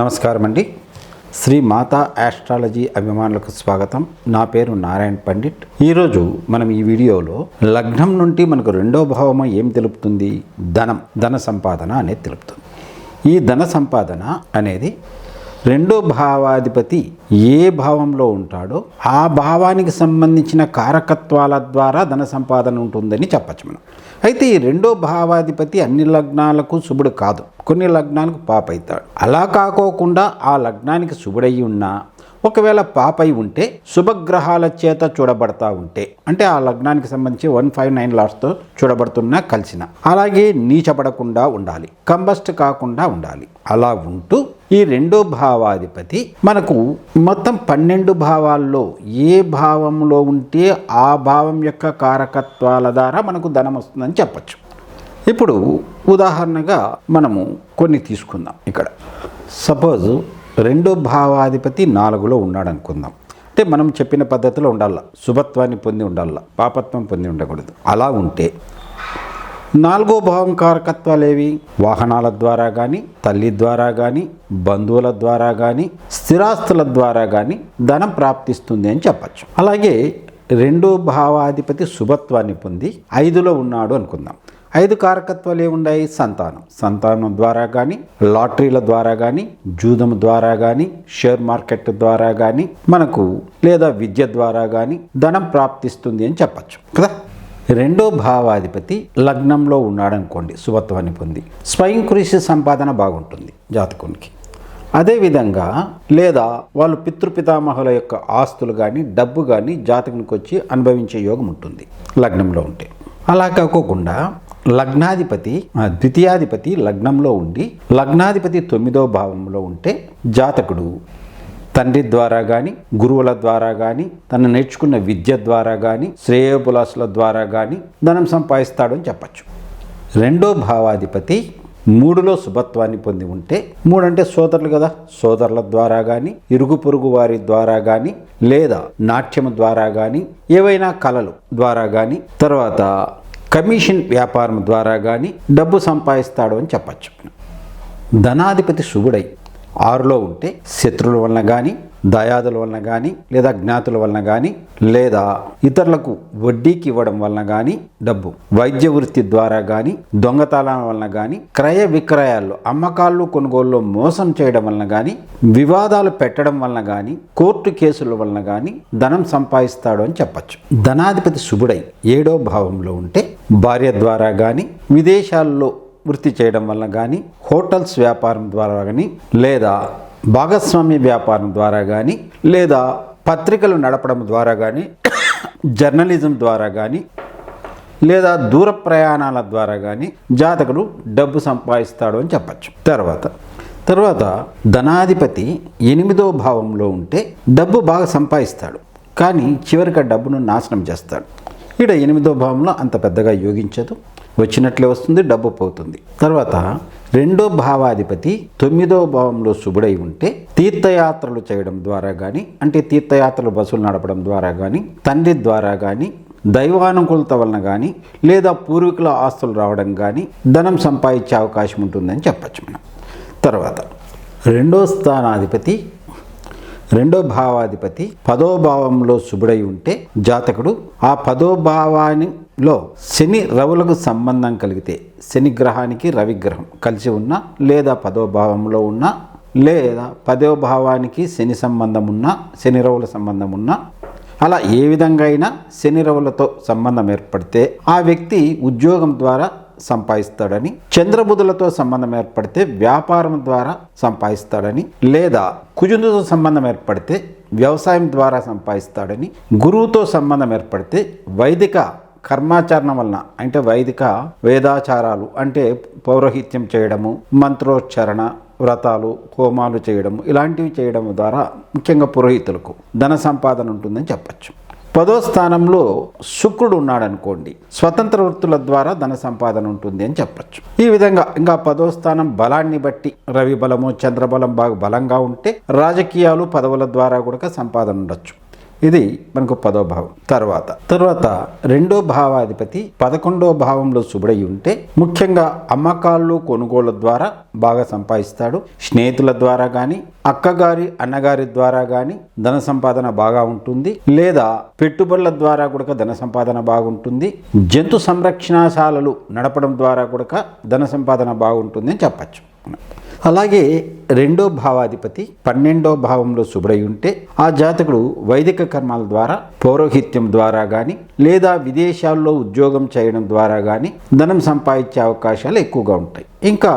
నమస్కారం అండి శ్రీ మాతా ఆస్ట్రాలజీ అభిమానులకు స్వాగతం. నా పేరు నారాయణ పండిట్. ఈరోజు మనం ఈ వీడియోలో లగ్నం నుండి మనకు రెండో భావము ఏం తెలుపుతుంది? ధనం ధన సంపాదన అనేది తెలుపుతుంది. ఈ ధన సంపాదన అనేది రెండో భావాధిపతి ఏ భావంలో ఉంటాడో ఆ భావానికి సంబంధించిన కారకత్వాల ద్వారా ధన సంపాదన ఉంటుందని చెప్పచ్చు మనం. అయితే ఈ రెండో భావాధిపతి అన్ని లగ్నాలకు శుభుడు కాదు. కొన్ని లగ్నాలకు పాప అవుతాడు అలా కాకోకుండా ఆ లగ్నానికి శుభుడయి ఉన్నా ఒకవేళ పాపై ఉంటే శుభగ్రహాల చేత చూడబడతా ఉంటే అంటే ఆ లగ్నానికి సంబంధించి వన్ ఫైవ్ నైన్ లాట్స్తో చూడబడుతున్నా కలిసిన. అలాగే నీచపడకుండా ఉండాలి. కంబస్ట్ కాకుండా ఉండాలి. అలా ఉంటూ ఈ రెండో భావాధిపతి మనకు మొత్తం పన్నెండు భావాల్లో ఏ భావంలో ఉంటే ఆ భావం యొక్క కారకత్వాల ద్వారా మనకు ధనం వస్తుందని చెప్పచ్చు. ఇప్పుడు ఉదాహరణగా మనము కొన్ని తీసుకుందాం ఇక్కడ. సపోజ్ రెండో భావాధిపతి నాలుగులో ఉన్నాడు అనుకుందాం అంటే మనం చెప్పిన పద్ధతిలో ఉండాల. శుభత్వాన్ని పొంది ఉండాల. పాపత్వం పొంది ఉండకూడదు. అలా ఉంటే నాలుగో భావం కారకత్వాలు ఏవి వాహనాల ద్వారా కానీ తల్లి ద్వారా కానీ బంధువుల ద్వారా కానీ స్థిరాస్తుల ద్వారా కానీ ధనం ప్రాప్తిస్తుంది అని చెప్పచ్చు. అలాగే రెండో భావాధిపతి శుభత్వాన్ని పొంది ఐదులో ఉన్నాడు అనుకుందాం. ఐదు కారకత్వాలు ఏమున్నాయి సంతానం. సంతానం ద్వారా కానీ లాటరీల ద్వారా కానీ జూదం ద్వారా కానీ షేర్ మార్కెట్ ద్వారా కానీ మనకు లేదా విద్య ద్వారా కానీ ధనం ప్రాప్తిస్తుంది అని చెప్పచ్చు. కదా? రెండో భావాధిపతి లగ్నంలో ఉన్నాడనుకోండి శుభత్వాన్ని పొంది. స్వయం కృషి సంపాదన బాగుంటుంది జాతకునికి. అదేవిధంగా లేదా వాళ్ళు పితృపితామహుల యొక్క ఆస్తులు కానీ డబ్బు కానీ జాతకునికి వచ్చి అనుభవించే యోగం ఉంటుంది లగ్నంలో ఉంటే. అలా కాకోకుండా లగ్నాధిపతి ద్వితీయాధిపతి లగ్నంలో ఉండి లగ్నాధిపతి తొమ్మిదో భావంలో ఉంటే జాతకుడు తండ్రి ద్వారా కానీ గురువుల ద్వారా కానీ తను నేర్చుకున్న విద్య ద్వారా కానీ శ్రేయోపులాసుల ద్వారా కానీ ధనం సంపాదిస్తాడు అని చెప్పచ్చు. రెండో భావాధిపతి మూడులో శుభత్వాన్ని పొంది ఉంటే మూడు అంటే సోదరులు కదా. సోదరుల ద్వారా కానీ ఇరుగు పొరుగు వారి ద్వారా కానీ లేదా నాట్యం ద్వారా కానీ ఏవైనా కళలు ద్వారా కానీ తర్వాత కమిషన్ వ్యాపారం ద్వారా కానీ డబ్బు సంపాదిస్తాడు అని చెప్పచ్చు. ధనాధిపతి శుభుడై ఆరులో ఉంటే శత్రువుల వలన కానీ దయాదుల వలన కానీ లేదా జ్ఞాతుల వలన కానీ లేదా ఇతరులకు వడ్డీకి ఇవ్వడం వలన కానీ డబ్బు. వైద్య వృత్తి ద్వారా కానీ దొంగతనాల వలన కానీ క్రయ విక్రయాల్లో అమ్మకాలు కొనుగోలులో మోసం చేయడం వలన కానీ వివాదాలు పెట్టడం వలన కానీ కోర్టు కేసుల వలన కానీ ధనం సంపాదిస్తాడు అని చెప్పచ్చు. ధనాధిపతి శుభుడై ఏడో భావంలో ఉంటే భార్య ద్వారా కానీ విదేశాల్లో వృత్తి చేయడం వలన కానీ హోటల్స్ వ్యాపారం ద్వారా కానీ లేదా భాగస్వామ్య వ్యాపారం ద్వారా కానీ లేదా పత్రికలు నడపడం ద్వారా కానీ జర్నలిజం ద్వారా కానీ లేదా దూర ప్రయాణాల ద్వారా కానీ జాతకుడు డబ్బు సంపాదిస్తాడు అని చెప్పచ్చు. తర్వాత తర్వాత ధనాధిపతి ఎనిమిదో భావంలో ఉంటే డబ్బు బాగా సంపాదిస్తాడు. కానీ చివరికి ఆ డబ్బును నాశనం చేస్తాడు. ఇక్కడ ఎనిమిదో భావంలో అంత పెద్దగా యోగించదు. వచ్చినట్లే వస్తుంది డబ్బు పోతుంది. తర్వాత రెండో భావాధిపతి తొమ్మిదో భావంలో శుభుడై ఉంటే తీర్థయాత్రలు చేయడం ద్వారా కానీ అంటే తీర్థయాత్రలు బస్సులు నడపడం ద్వారా కానీ తండ్రి ద్వారా కానీ దైవానుకూలత వలన కానీ లేదా పూర్వీకుల ఆస్తులు రావడం కానీ ధనం సంపాదించే అవకాశం ఉంటుందని చెప్పచ్చు మనం. తర్వాత రెండో స్థానాధిపతి రెండో భావాధిపతి పదో భావంలో శుభుడై ఉంటే జాతకుడు ఆ పదో లో శని రవులకు సంబంధం కలిగితే శని గ్రహానికి రవి గ్రహం కలిసి ఉన్న లేదా పదో భావంలో లేదా పదో భావానికి శని సంబంధం ఉన్న శని రవుల సంబంధం ఉన్నా అలా ఏ విధంగా అయినా శని రవులతో సంబంధం ఏర్పడితే ఆ వ్యక్తి ఉద్యోగం ద్వారా సంపాదిస్తాడని చంద్రబుధులతో సంబంధం ఏర్పడితే వ్యాపారం ద్వారా సంపాదిస్తాడని లేదా కుజుందుతో సంబంధం ఏర్పడితే వ్యవసాయం ద్వారా సంపాదిస్తాడని గురువుతో సంబంధం ఏర్పడితే వైదిక కర్మాచరణ వలన అంటే వైదిక వేదాచారాలు అంటే పౌరోహిత్యం చేయడము మంత్రోచ్చారణ వ్రతాలు హోమాలు చేయడము ఇలాంటివి చేయడం ద్వారా ముఖ్యంగా పురోహితులకు ధన సంపాదన ఉంటుందని చెప్పచ్చు. పదో స్థానంలో శుక్రుడు ఉన్నాడు అనుకోండి స్వతంత్ర వృత్తుల ద్వారా ధన సంపాదన ఉంటుంది అని చెప్పచ్చు. ఈ విధంగా ఇంకా పదో స్థానం బలాన్ని బట్టి రవి బలము చంద్రబలం బాగా బలంగా ఉంటే రాజకీయాలు పదవుల ద్వారా కూడా సంపాదన ఉండొచ్చు. ఇది మనకు పదో భావం. తర్వాత తర్వాత రెండో భావాధిపతి పదకొండో భావంలో శుభుడై ఉంటే ముఖ్యంగా అమ్మకాలు కొనుగోళ్ళ ద్వారా బాగా సంపాదిస్తాడు. స్నేహితుల ద్వారా కానీ అక్కగారి అన్నగారి ద్వారా కానీ ధన సంపాదన బాగా ఉంటుంది. లేదా పెట్టుబడుల ద్వారా కూడా ధన సంపాదన బాగుంటుంది. జంతు సంరక్షణశాలలు నడపడం ద్వారా కూడా ధన సంపాదన బాగుంటుంది అని చెప్పచ్చు. అలాగే రెండో భావాధిపతి పన్నెండో భావంలో శుభ్రై ఉంటే ఆ జాతకుడు వైదిక కర్మాల ద్వారా పౌరోహిత్యం ద్వారా కానీ లేదా విదేశాల్లో ఉద్యోగం చేయడం ద్వారా కానీ ధనం సంపాదించే అవకాశాలు ఎక్కువగా ఉంటాయి. ఇంకా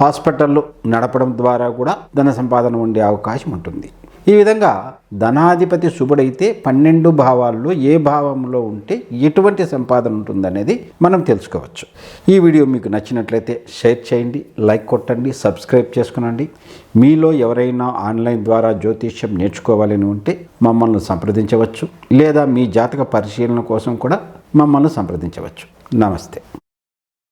హాస్పిటల్లో నడపడం ద్వారా కూడా ధన సంపాదన ఉండే అవకాశం ఉంటుంది. ఈ విధంగా ధనాధిపతి శుభుడైతే పన్నెండు భావాల్లో ఏ భావంలో ఉంటే ఎటువంటి సంపాదన ఉంటుందనేది మనం తెలుసుకోవచ్చు. ఈ వీడియో మీకు నచ్చినట్లయితే షేర్ చేయండి లైక్ కొట్టండి సబ్స్క్రైబ్ చేసుకునండి. మీలో ఎవరైనా ఆన్లైన్ ద్వారా జ్యోతిష్యం నేర్చుకోవాలని ఉంటే మమ్మల్ని సంప్రదించవచ్చు. లేదా మీ జాతక పరిశీలన కోసం కూడా మమ్మల్ని సంప్రదించవచ్చు. నమస్తే.